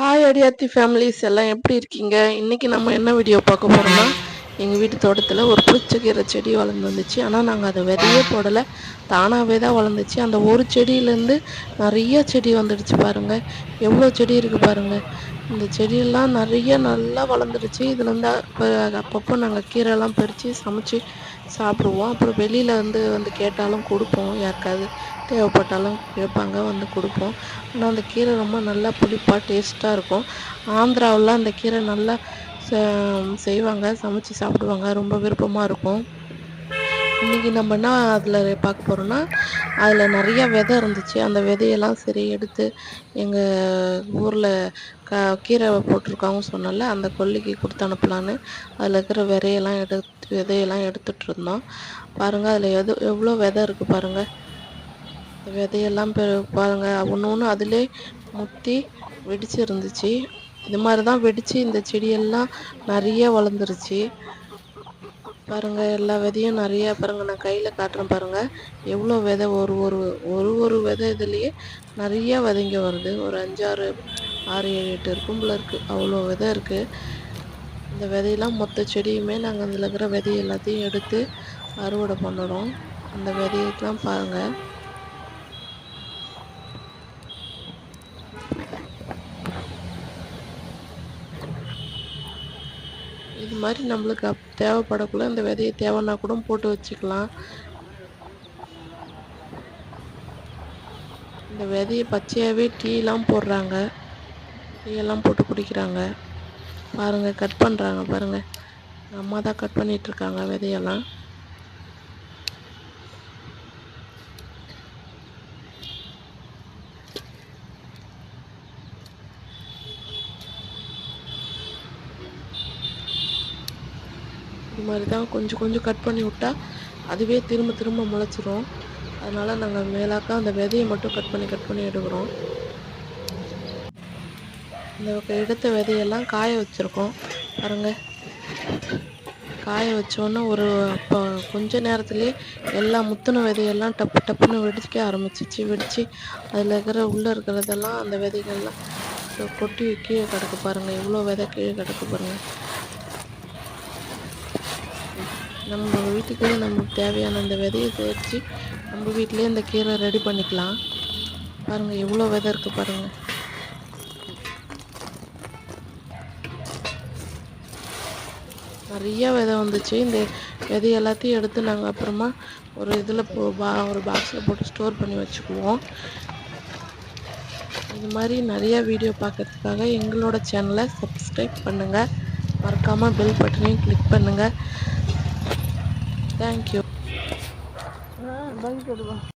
Hi அடியாத்தி families எல்லாம் எப்படி இருக்கீங்க? இன்னைக்கு நம்ம என்ன வீடியோ பார்க்க போகிறோம்னா எங்கள் வீட்டு தோட்டத்தில் ஒரு புளிச்சக்கீரை செடி வளர்ந்து வந்துச்சு. ஆனால் நாங்கள் அதை விதையே போடலை. தானாகவே தான் வளர்ந்துச்சு. அந்த ஒரு செடியிலேருந்து நிறைய செடி வந்துடுச்சு பாருங்கள் எவ்வளோ செடி இருக்குது பாருங்கள் இந்த செடியெல்லாம் நிறைய நல்லா வளர்ந்துருச்சு. இதுலேருந்து அப்போ அப்பப்போ நாங்கள் கீரைலாம் பறித்து சமைச்சு சாப்பிடுவோம். அப்புறம் வெளியில் வந்து வந்து கேட்டாலும் கொடுப்போம். யாருக்காவது தேவைப்பட்டாலும் கேட்பாங்க வந்து கொடுப்போம். ஆனால் அந்த கீரை ரொம்ப நல்லா புளிப்பாக டேஸ்ட்டாக இருக்கும். ஆந்திராவில் அந்த கீரை நல்லா செய்வாங்க சமைச்சு சாப்பிடுவாங்க. ரொம்ப விருப்பமாக இருக்கும். இன்றைக்கி நம்ம என்ன அதில் பார்க்க போகிறோன்னா அதில் நிறையா விதை இருந்துச்சு. அந்த விதையெல்லாம் சரி எடுத்து எங்கள் ஊரில் க கீரை போட்டிருக்காங்க சொன்னல அந்த கொல்லிக்கு கொடுத்து அனுப்பலான்னு அதில் இருக்கிற விதையெல்லாம் எடுத்து விதையெல்லாம் எடுத்துகிட்டு இருந்தோம். பாருங்கள் அதில் எது எவ்வளோ விதை இருக்குது பாருங்கள் இந்த விதையெல்லாம் பாருங்கள் ஒன்று ஒன்று அதிலே முத்தி வெடிச்சு இருந்துச்சு இது மாதிரி தான் வெடித்து இந்த செடியெல்லாம் நிறைய வளர்ந்துருச்சு. பாருங்கள் எல்லா விதையும் நிறையா பாருங்கள் நான் கையில் காட்டுறேன் பாருங்கள் எவ்வளோ விதை ஒரு ஒரு ஒரு ஒரு விதை இதுலேயே நிறைய விதைங்க வருது. ஒரு அஞ்சாறு ஆறு ஏழு எட்டு இருக்கும்போல இருக்குது அவ்வளோ விதை இருக்குது இந்த விதையெல்லாம் மொத்த செடியுமே நாங்கள் அதில் இருக்கிற விதை எல்லாத்தையும் எடுத்து அறுவடை பண்ணுறோம். அந்த விதையெல்லாம் பாருங்கள் இது மாதிரி நம்மளுக்கு அப் தேவைப்படக்குள்ள இந்த விதையை தேவைன்னா கூட போட்டு வச்சுக்கலாம். இந்த விதையை பச்சையாகவே டீலாம் போடுறாங்க. டீயெல்லாம் போட்டு குடிக்கிறாங்க. பாருங்கள் கட் பண்ணுறாங்க பாருங்கள் அம்மா தான் கட் பண்ணிகிட்ருக்காங்க விதையெல்லாம். இது மாதிரி தான் கொஞ்சம் கொஞ்சம் கட் பண்ணி விட்டால் அதுவே திரும்ப திரும்ப முளைச்சிரும். அதனால் நாங்கள் மேலாக்க அந்த விதையை மட்டும் கட் பண்ணி கட் பண்ணி எடுக்கிறோம். இந்த எடுத்த விதையெல்லாம் காய வச்சுருக்கோம். பாருங்கள் காய வச்சோன்னே ஒரு அப்போ கொஞ்ச நேரத்துலேயே எல்லா முத்தின விதையெல்லாம் டப்பு டப்புன்னு வெடிக்க ஆரம்பிச்சிச்சு. வெடித்து அதில் இருக்கிற உள்ளே இருக்கிறதெல்லாம் அந்த விதைகள்லாம் கொட்டி கீழே கிடக்கு பாருங்கள் எவ்வளோ விதை கீழே கிடக்கு பாருங்கள் நம்ம வீட்டுக்கு நமக்கு தேவையான அந்த விதையை சேர்த்து நம்ம வீட்டிலேயே இந்த கீரை ரெடி பண்ணிக்கலாம். பாருங்கள் எவ்வளோ விதை இருக்குது பாருங்கள் நிறைய விதை வந்துச்சு. இந்த விதை எல்லாத்தையும் எடுத்து நாங்கள் அப்புறமா ஒரு இதில் போ பா ஒரு பாக்ஸில் போட்டு ஸ்டோர் பண்ணி வச்சுக்குவோம். இது மாதிரி நிறையா வீடியோ பார்க்கறதுக்காக எங்களோட சேனலை சப்ஸ்கிரைப் பண்ணுங்கள் மறக்காமல் பெல் பட்டனையும் கிளிக் பண்ணுங்கள் Thank you. Ah,